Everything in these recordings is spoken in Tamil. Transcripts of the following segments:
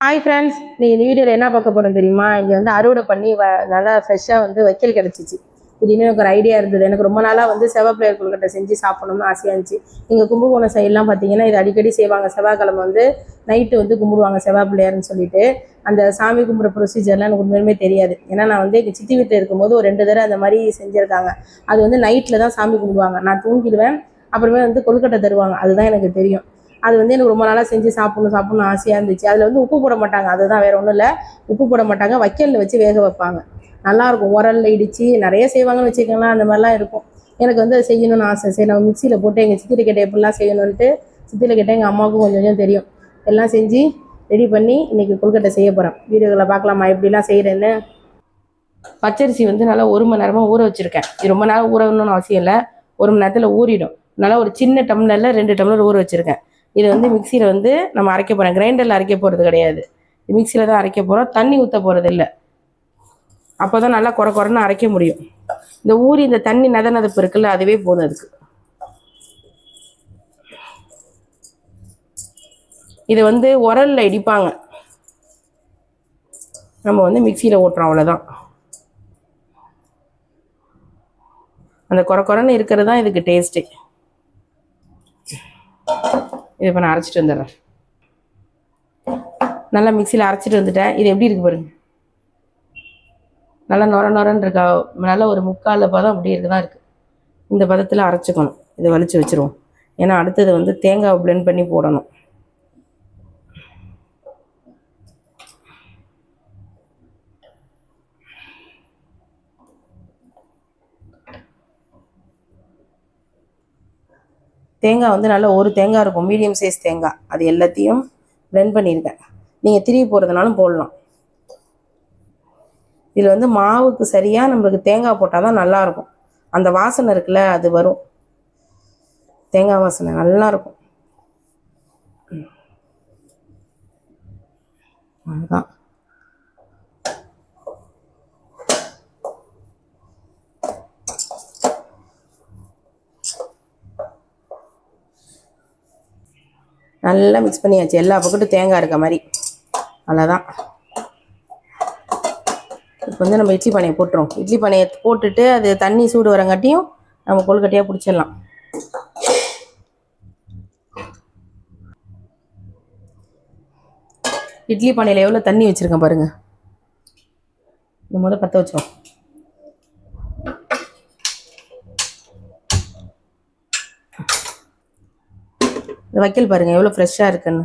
ஹாய் ஃப்ரெண்ட்ஸ் நீ இந்த வீடியோவில் என்ன பார்க்க போகிறோம் தெரியுமா? இங்கே வந்து அறுவடை பண்ணி வ நல்லா ஃப்ரெஷ்ஷாக வந்து வைக்கல் கிடச்சிச்சு. இதுன்னு எனக்கு ஒரு ஐடியா இருந்தது. எனக்கு ரொம்ப நாளாக வந்து செவ்வாய் கொழுக்கட்டை செஞ்சு சாப்பிடணும்னு ஆசையாக இருந்துச்சு. இங்கே கும்பகோணம் சைட்லாம் பார்த்தீங்கன்னா இது அடிக்கடி செய்வாங்க. செவ்வாய்க்கிழமை வந்து நைட்டு வந்து கும்பிடுவாங்க செவ்வாய் பிள்ளையார்னு சொல்லிட்டு. அந்த சாமி கும்பிட்ற ப்ரொசீஜர்லாம் எனக்கு உண்மையுமே தெரியாது. ஏன்னா நான் வந்து எங்கள் சித்தி வீட்டில் இருக்கும்போது ஒரு ரெண்டு தடவை அந்த மாதிரி செஞ்சுருக்காங்க. அது வந்து நைட்டில் தான் சாமி கும்பிடுவாங்க. நான் தூங்கிடுவேன். அப்புறமே வந்து கொழுக்கட்டை தருவாங்க. அதுதான் எனக்கு தெரியும். அது வந்து எனக்கு ரொம்ப நாளாக செஞ்சு சாப்பிடணும் சாப்பிடணும் ஆசையாக இருந்துச்சு. அதில் வந்து உப்பு போட மாட்டாங்க. அதுதான் வேறு ஒன்றும் இல்லை. உப்பு போட மாட்டாங்க. வைக்கலில் வச்சு வேக வைப்பாங்க. நல்லாயிருக்கும் உரல்ல இடித்து நிறைய செய்வாங்கன்னு வச்சுக்கோங்களேன் அந்த மாதிரிலாம் இருக்கும். எனக்கு வந்து அது செய்யணும்னு ஆசை. சரி நான் மிக்சியில் போட்டு எங்கள் சித்திரை கேட்ட எப்படிலாம் செய்யணுன்ட்டு சித்திரை கேட்ட எங்கள் அம்மாவுக்கும் கொஞ்சம் கொஞ்சம் தெரியும். எல்லாம் செஞ்சு ரெடி பண்ணி இன்றைக்கி கொழுக்கட்டை செய்ய போகிறேன் வீடியோவில் பார்க்கலாமா? எப்படிலாம் செய்கிறேன்னு பச்சரிசி வந்து நல்லா ஒரு மணி நேரமாக ஊற வச்சுருக்கேன். இது ரொம்ப நேரம் ஊறணும்னு அவசியம் இல்லை. ஒரு மணி நேரத்தில் ஊறிடும். நல்லா ஒரு சின்ன டம்ளரில் ரெண்டு டம்ளர் ஊற வச்சுருக்கேன். இது வந்து மிக்சியில் வந்து நம்ம அரைக்க போகிறோம் கிரைண்டரில் அரைக்க போகிறது கிடையாது. மிக்சியில் தான் அரைக்க போகிறோம் தண்ணி ஊற்ற போகிறது இல்லை. அப்போ தான் நல்லா குறை குறைன்னு அரைக்க முடியும். இந்த ஊறி இந்த தண்ணி நத நதப்பு இருக்குல்ல அதுவே போதும் அதுக்கு. இதை வந்து உரலில் இடிப்பாங்க. நம்ம வந்து மிக்சியில் ஓட்டுறோம் அவ்வளோதான் அந்த குறை குறைன்னு இருக்கிறது தான் இதுக்கு டேஸ்ட்டு இது இப்போ நான் அரைச்சிட்டு வந்துடுறேன். நல்லா மிக்சியில் அரைச்சிட்டு வந்துட்டேன். இது எப்படி இருக்கு பாருங்க. நல்லா நொர நொரன்னு இருக்கா நல்லா ஒரு முக்கால் பதம் அப்படி இருக்கு. தான் இருக்குது இந்த பதத்தில் அரைச்சிக்கணும். இதை வலிச்சு வச்சுருவோம். ஏன்னா அடுத்தது வந்து தேங்காவை பிளெண்ட் பண்ணி போடணும். தேங்காய் வந்து நல்லா ஒரு தேங்காய் இருக்கும். மீடியம் சைஸ் தேங்காய். அது எல்லாத்தையும் blend பண்ணியிருக்கேன். நீங்கள் திருவி போகிறதுனாலும் போடலாம். இதில் வந்து மாவுக்கு சரியாக நம்மளுக்கு தேங்காய் போட்டால் தான் நல்லாயிருக்கும் அந்த வாசனை இருக்குல்ல அது வரும். தேங்காய் வாசனை நல்லா இருக்கும். அதுதான் நல்லா மிக்ஸ் பண்ணியாச்சு. எல்லா பக்கட்டும் தேங்காய் இருக்க மாதிரி. அவ்வளோதான் இப்போ வந்து நம்ம இட்லி பானையை போட்டுருவோம். இட்லி பானையை போட்டுட்டு அது தண்ணி சூடு வரங்காட்டியும் நம்ம கொழுக்கட்டையாக பிடிச்சிடலாம். இட்லி பானையில் எவ்வளோ தண்ணி வச்சுருக்கேன் பாருங்கள் இந்த முத பற்ற வச்சோம் இந்த வைக்கல் பாருங்கள் எவ்வளோ ஃப்ரெஷ்ஷாக இருக்குன்னு.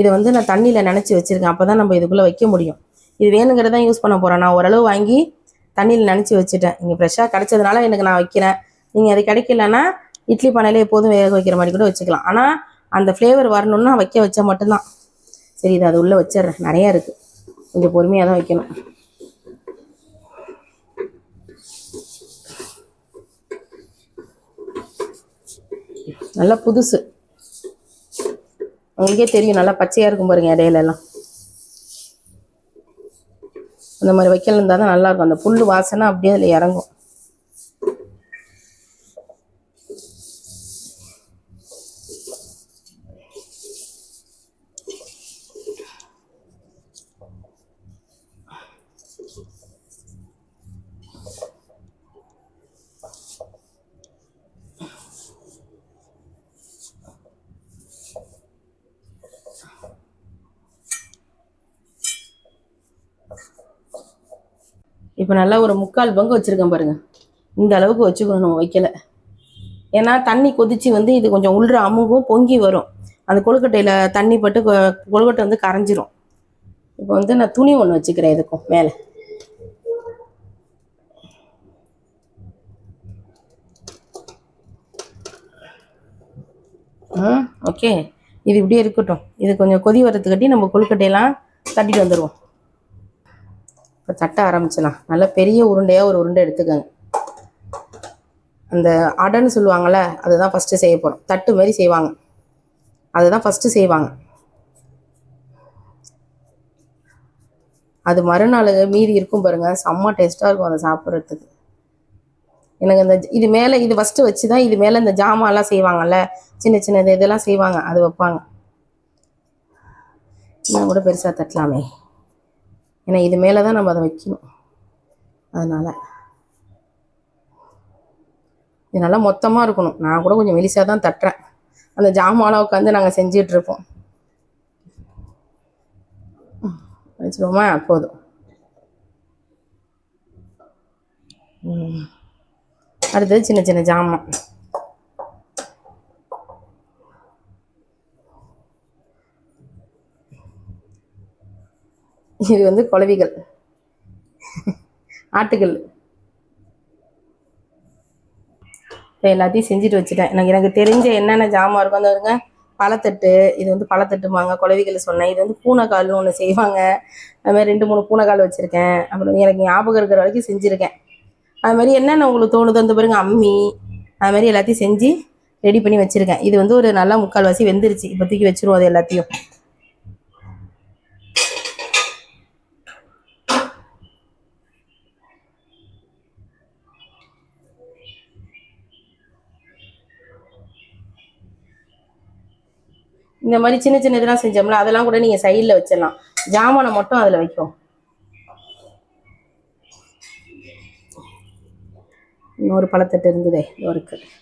இதை வந்து நான் தண்ணியில் நினச்சி வச்சுருக்கேன். அப்போ தான் நம்ம இதுக்குள்ளே வைக்க முடியும். இது வேணுங்கிறத தான் யூஸ் பண்ண போகிறேன் நான் ஓரளவு வாங்கி தண்ணியில் நினச்சி வச்சுட்டேன். இங்கே ஃப்ரெஷ்ஷாக கிடைச்சதுனால எனக்கு நான் வைக்கிறேன். நீங்கள் அது கிடைக்கலன்னா இட்லி பானையில் எப்போதும் வேக வைக்கிற மாதிரி கூட வச்சுக்கலாம். ஆனால் அந்த ஃப்ளேவர் வரணும்னா வைக்க வச்சா மட்டும்தான். சரி இது அது உள்ளே வச்சிடுறேன். நிறையா இருக்குது கொஞ்சம் பொறுமையாக தான் வைக்கணும். நல்லா புதுசு. உங்களுக்கே தெரியும் நல்லா பச்சையாக இருக்கும் பாருங்க இடையில எல்லாம் அந்த மாதிரி வைக்கல இருந்தால் தான் நல்லாயிருக்கும் அந்த புல் வாசனை அப்படியே அதில் இறங்கும். இப்போ நல்லா ஒரு முக்கால் பங்கு வச்சுருக்கேன் பாருங்க. இந்த அளவுக்கு வச்சுக்கணும் நம்ம வைக்கல. ஏன்னா தண்ணி கொதிச்சு வந்து இது கொஞ்சம் உள்ற அமுகும் பொங்கி வரும். அந்த கொழுக்கட்டையில் தண்ணி பட்டு கொ- கொழுக்கட்டை வந்து கரைஞ்சிரும். இப்போ வந்து நான் துணி ஒன்று வச்சுக்கிறேன் இதுக்கும் மேலே. ஓகே. இது இப்படியே இருக்கட்டும். இது கொஞ்சம் கொதி வரத்துக்கட்டி நம்ம கொழுக்கட்டையெல்லாம் தட்டிட்டு வந்துடுவோம் இப்போ தட்ட ஆரம்பிச்சிடலாம். நல்லா பெரிய உருண்டையாக ஒரு உருண்டை எடுத்துக்கோங்க. அந்த அடைன்னு சொல்லுவாங்கள்ல அதுதான் ஃபஸ்ட்டு செய்ய போகிறோம் தட்டு மாதிரி செய்வாங்க. அதுதான் ஃபஸ்ட்டு செய்வாங்க. அது மறுநாள் மீதி இருக்கும் பாருங்கள் செம்ம டேஸ்ட்டாக இருக்கும் அதை சாப்பிட்றதுக்கு. எனக்கு இந்த இது மேலே இது ஃபஸ்ட்டு வச்சு தான் இது மேலே இந்த ஜாமான்லாம் செய்வாங்கல்ல சின்ன சின்னது இதெல்லாம் செய்வாங்க அது வைப்பாங்க. நான் கூட பெருசாக தட்டலாமே. ஏன்னா இது மேலே தான் நம்ம அதை வைக்கணும். அதனால். இது நல்லா மொத்தமாக இருக்கணும். நான் கூட கொஞ்சம் மெலிசாக தான் தட்டுறேன். அந்த ஜாமாலாம் உட்காந்து நாங்கள் செஞ்சிட்டு வச்சுருவோமா போதும். அடுத்தது சின்ன சின்ன ஜாமான். இது வந்து குளவிகள் ஆட்டுக்கல் இப்போ எல்லாத்தையும் செஞ்சுட்டு வச்சுட்டேன். எனக்கு எனக்கு தெரிஞ்ச என்னென்ன ஜாமான் இருக்கும் அந்த வருங்க பழத்தட்டு இது வந்து பழத்தட்டுமாங்க குளவிகள் சொன்னேன். இது வந்து பூனைக்கால்னு ஒன்று செய்வாங்க. அது மாதிரி ரெண்டு மூணு பூனைக்கால் வச்சுருக்கேன். அப்புறம் எனக்கு ஞாபகம் இருக்கிற வரைக்கும் செஞ்சுருக்கேன். அது மாதிரி என்னென்ன உங்களுக்கு தோணுதோ அந்த பாருங்க அம்மி அது மாதிரி எல்லாத்தையும் செஞ்சு ரெடி பண்ணி வச்சுருக்கேன். இது வந்து ஒரு நல்லா முக்கால்வாசி வெந்துருச்சு. இப்போ தூக்கி வச்சுருவோம் அது எல்லாத்தையும். இந்த மாதிரி சின்ன சின்ன இதெல்லாம் செஞ்சோம்ல அதெல்லாம் கூட நீங்கள் சைடில் வச்சிடலாம். ஜாமானை மட்டும் அதில் வைக்கும். இன்னொரு பழத்தட்டு இருந்ததே ஒருக்கு இருக்கு.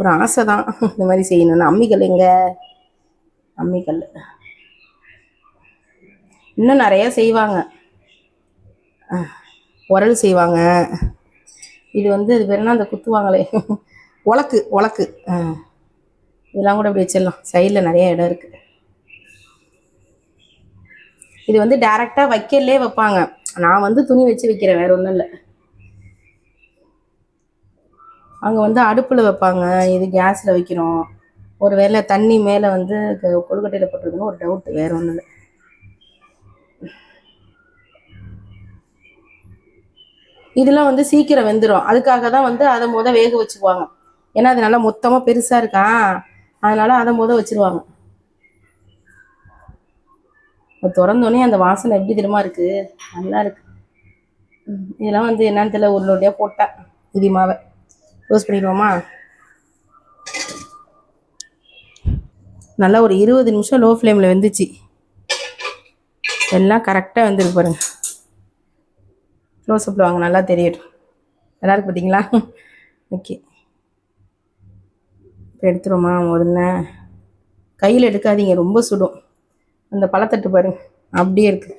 ஒரு ஆசை தான் இந்த மாதிரி செய்யணும்னு. அம்மிக்கல் எங்கே? அம்மிக்கல் இன்னும் நிறைய செய்வாங்க. உரல் செய்வாங்க. இது வந்து இது பேர் அந்த குத்துவாங்களே. உலக்கு உலக்கு. ஆ. இதெல்லாம் கூட இப்படி வச்சிடலாம். சைடில் நிறைய இடம் இருக்குது இது வந்து டேரெக்டாக வைக்கலே வைப்பாங்க. நான் வந்து துணி வச்சு வைக்கிறேன் வேற ஒன்றும் இல்லை. அங்கே வந்து அடுப்பில் வைப்பாங்க. இது கேஸில் வைக்கிறோம். ஒரு வேளை தண்ணி மேலே வந்து க- கொழுக்கட்டையில் போட்டுருதுன்னு ஒரு டவுட் வேற ஒன்றும் இல்லை. இதெல்லாம் வந்து சீக்கிரம் வெந்துடும் அதுக்காக தான் வந்து அதை முத வேக வச்சுக்குவாங்க. ஏன்னா அது நல்லா மொத்தமாக பெருசாக இருக்கா? அதனால அதை முத வச்சிருவாங்க. அது திறந்தோடனே அந்த வாசனை எப்படி தெரியுமா இருக்கு? நல்லா இருக்கு. இதெல்லாம் வந்து என்னன்னு தெரியல உருளையாக போட்டேன் புதி மாவை. க்ளோஸ் பண்ணிடுவோமா? நல்லா ஒரு இருபது நிமிஷம் லோ ஃப்ளேமில் வெந்துச்சு. எல்லாம் கரெக்டாக வந்துருக்கு பாருங்க. க்ளோஸ் அப்பில் வாங்க நல்லா தெரியட்டும் நல்லா இருக்கு பார்த்தீங்களா ஓகே இப்போ எடுத்துருமா முதல்ல. கையில் எடுக்காதீங்க ரொம்ப சுடும். அந்த பழத்தட்டு பாருங்க அப்படியே இருக்கு.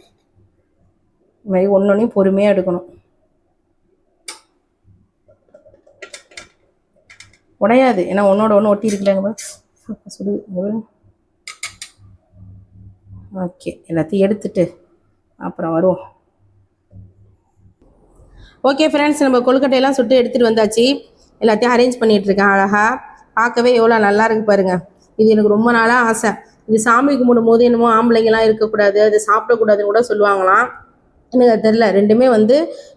இது மாதிரி ஒன்றையும் பொறுமையாக எடுக்கணும். உடையாது ஏன்னா ஒன்றோட ஒன்று ஒட்டி இருக்கலாங்க சுடுது ஓகே எல்லாத்தையும் எடுத்துட்டு அப்புறம் வருவோம். ஓகே ஃப்ரெண்ட்ஸ் நம்ம கொழுக்கட்டையெல்லாம் சுட்டு எடுத்துகிட்டு வந்தாச்சு. எல்லாத்தையும் அரேஞ்ச் பண்ணிகிட்ருக்கேன் அழகாக பார்க்கவே எவ்வளோ நல்லா இருக்கு பாருங்க. இது எனக்கு ரொம்ப நாளாக ஆசை. இது சாமி கும்பிடும் போது என்னமோ ஆம்பளைங்கலாம் இருக்கக்கூடாது அது சாப்பிடக்கூடாதுன்னு கூட சொல்லுவாங்களாம். எனக்கு அது தெரில ரெண்டுமே வந்து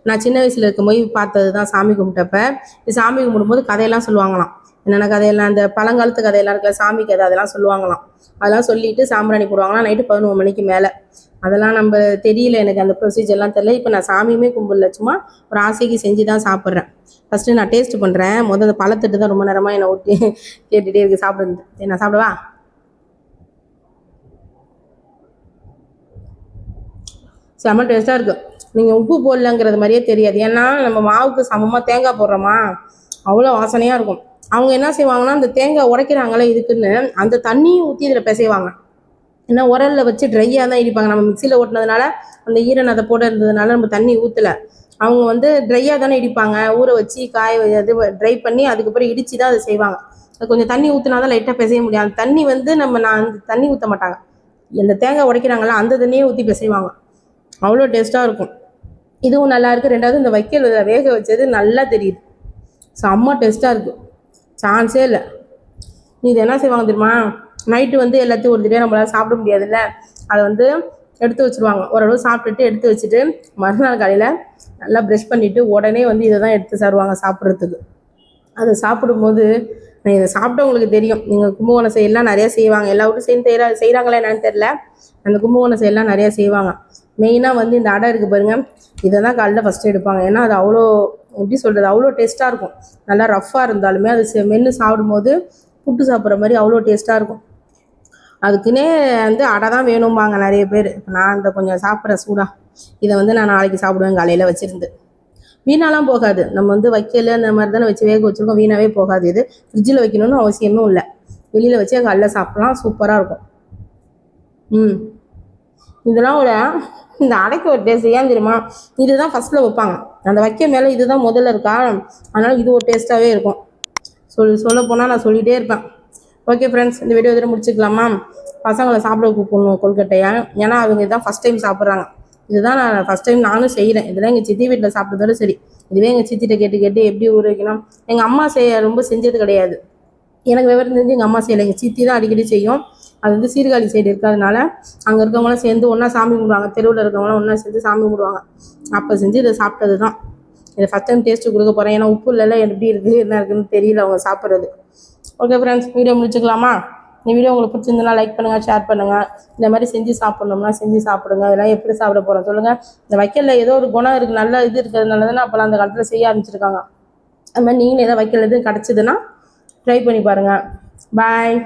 நான் சின்ன வயசில் இருக்கும்போது பார்த்தது தான் சாமி கும்பிட்டப்ப. இது சாமி கும்பிடும்போது கதையெல்லாம் சொல்லுவாங்களாம். என்னென்ன கதையெல்லாம் அந்த பழங்காலத்து கதையெல்லாம் இருக்குல்ல சாமி கதை அதெல்லாம் சொல்லுவாங்களாம். அதெல்லாம் சொல்லிட்டு சாம்பிராணி போடுவாங்களாம். நைட்டு பதினோரு மணிக்கு மேலே. அதெல்லாம் நம்ம தெரியல எனக்கு அந்த ப்ரொசீஜர்லாம் தெரியல. இப்போ நான் சாமியுமே கும்பிடல. சும்மா ஒரு ஆசைக்கு செஞ்சு தான் சாப்பிட்றேன். ஃபஸ்ட்டு நான் டேஸ்ட் பண்ணுறேன் முதல்ல அந்த பழத்திட்டு தான் ரொம்ப நேரமாக என்னை ஒட்டி கேட்டுகிட்டே இருக்கு சாப்பிடுறது. சரி நான் சாப்பிடவா? செம்ம டேஸ்ட்டாக இருக்கும் நீங்கள் உப்பு போடலங்கிறது மாதிரியே தெரியாது. ஏன்னா நம்ம மாவுக்கு சமமாக தேங்காய் போடுறோமா? அவ்வளோ வாசனையாக இருக்கும். அவங்க என்ன செய்வாங்கன்னா அந்த தேங்காய் உடைக்கிறாங்களே இதுக்குன்னு அந்த தண்ணியும் ஊற்றி இதில் பிசைவாங்க. ஏன்னா உரலில் வச்சு ட்ரையாக தான் இடிப்பாங்க. நம்ம மிக்சியில் ஓட்டினதுனால அந்த ஈரன் அதை போட இருந்ததுனால நம்ம தண்ணி ஊற்றலை அவங்க வந்து ட்ரையாக தானே இடிப்பாங்க. ஊற வச்சு காய அது ட்ரை பண்ணி அதுக்கப்புறம் இடித்து தான் அதை செய்வாங்க. அது கொஞ்சம் தண்ணி ஊற்றினா தான் லைட்டாக பிசைய முடியும். அந்த தண்ணி வந்து நம்ம நான் அந்த தண்ணி ஊற்ற மாட்டாங்க. இந்த தேங்காய் உடைக்கிறாங்களா அந்த தண்ணியே ஊற்றி பிசைவாங்க. அவ்வளோ டேஸ்ட்டாக இருக்கும். இதுவும் நல்லா இருக்குது ரெண்டாவது இந்த வைக்கல் இதில் வேக வச்சது நல்லா தெரியுது. செம்ம டேஸ்ட்டாக இருக்குது சான்ஸே இல்லை. இது என்ன செய்வாங்க தெரியுமா? நைட்டு வந்து எல்லாத்தையும் ஒரு தடவை நம்மளால் சாப்பிட முடியாதுல்ல. அதை வந்து எடுத்து வச்சுருவாங்க. ஓரளவு சாப்பிட்டுட்டு எடுத்து வச்சுட்டு மறுநாள் காலையில் நல்லா ப்ரெஷ் பண்ணிவிட்டு உடனே வந்து இதை தான் எடுத்து தருவாங்க சாப்பிட்றதுக்கு. அதை சாப்பிடும்போது நான் இதை சாப்பிட்டவங்களுக்கு தெரியும். நீங்கள் கும்பகோணம் சைடெலாம் நிறையா செய்வாங்க. எல்லா வீட்டும் சேர்ந்து செய்கிறா செய்கிறாங்களா என்னன்னு தெரில அந்த கும்பகோணம் சைடெலாம் நிறையா செய்வாங்க. மெயினாக வந்து இந்த அடை இருக்குது பாருங்கள் இதை தான் காலையில் ஃபஸ்ட்டு எடுப்பாங்க. ஏன்னா அது அவ்வளோ எப்படி சொல்கிறது அவ்வளோ டேஸ்ட்டாக இருக்கும். நல்லா ரஃப்பாக இருந்தாலுமே அது செ- மென்று சாப்பிடும்போது புட்டு சாப்பிட்ற மாதிரி அவ்வளோ டேஸ்ட்டாக இருக்கும். அதுக்குன்னே வந்து அடை தான் வேணும்பாங்க நிறைய பேர். இப்போ நான் இந்த கொஞ்சம் சாப்பிட்றேன் சூடா. இதை வந்து நான் நாளைக்கு சாப்பிடுவேன் காலையில் வச்சிருந்து. வீணாலாம் போகாது. நம்ம வந்து வைக்கல அந்த மாதிரி தானே வச்சு வேக வச்சுருக்கோம் வீணாவே போகாது இது. ஃப்ரிட்ஜில் வைக்கணும்னு அவசியமும் இல்லை. வெளியில் வச்சு கல்ல சாப்பிட்லாம் சூப்பராக இருக்கும். ம். இதெல்லாம் விட இந்த அடைக்க ஒரு டேஸ்ட் ஏன் தெரியுமா? இதுதான் ஃபஸ்ட்டில் வைப்பாங்க. அந்த வைக்க மேலே இதுதான் முதல்ல இருக்கா? அதனால் இது ஒரு டேஸ்ட்டாகவே இருக்கும். சொல் சொல்ல போனால் நான் சொல்லிகிட்டே இருப்பேன். ஓகே ஃப்ரெண்ட்ஸ் இந்த வீடியோ இதில் முடிச்சுக்கலாமா பசங்களை சாப்பிட கூப்பிடணும் கொல்கட்டையா? ஏன்னா அவங்க இதான் ஃபஸ்ட் டைம் சாப்பிட்றாங்க. இதுதான் நான் ஃபஸ்ட் டைம் நானும் செய்கிறேன் இதெல்லாம் எங்கள் சித்தி வீட்டில் சாப்பிட்றதோட சரி. இதுவே எங்கள் சித்திட்ட கேட்டு கேட்டு எப்படி ஊற வைக்கணும் எங்கள் அம்மா செய்ய ரொம்ப செஞ்சது கிடையாது. எனக்கு விவரம் தெரிஞ்சு எங்கள் அம்மா செய்யலை. எங்கள் சித்தி தான் அடிக்கடி செய்யும். அது வந்து சீர்காழி சைடு இருக்கிறதுனால அங்கே இருக்கவங்களாம் சேர்ந்து ஒன்றா சாமி கும்பிடுவாங்க. தெருவில் இருக்கவங்களாம் ஒன்றா சேர்ந்து சாமி கும்பிடுவாங்க. அப்போ செஞ்சு இதை சாப்பிட்டது தான். இதை ஃபஸ்ட் டைம் டேஸ்ட்டு கொடுக்க போகிறேன் ஏன்னா உப்பு இல்லைல்ல எப்படி இருக்குது என்ன இருக்குன்னு தெரியல அவங்க சாப்பிட்றது. ஓகே ஃப்ரெண்ட்ஸ் வீடியோ முடிச்சுக்கலாமா? இந்த வீடியோ உங்களுக்கு பிடிச்சிருந்தனா லைக் பண்ணுங்கள் ஷேர் பண்ணுங்கள் இந்த மாதிரி செஞ்சு சாப்பிட்ணும்னா செஞ்சு சாப்பிடுங்க. இதெல்லாம் எப்படி சாப்பிட போகிறோம் சொல்லுங்கள் இந்த வைக்கலில் ஏதோ ஒரு குணம் இருக்குது நல்ல இது இருக்கிறதுனால தானே அப்போல்லாம் அந்த காலத்தில் செய்ய ஆரம்பிச்சிருக்காங்க. அது மாதிரி நீங்களும் ஏதோ வைக்கல எதுவும் கிடச்சிதுன்னா ட்ரை பண்ணி பாருங்கள் பாய்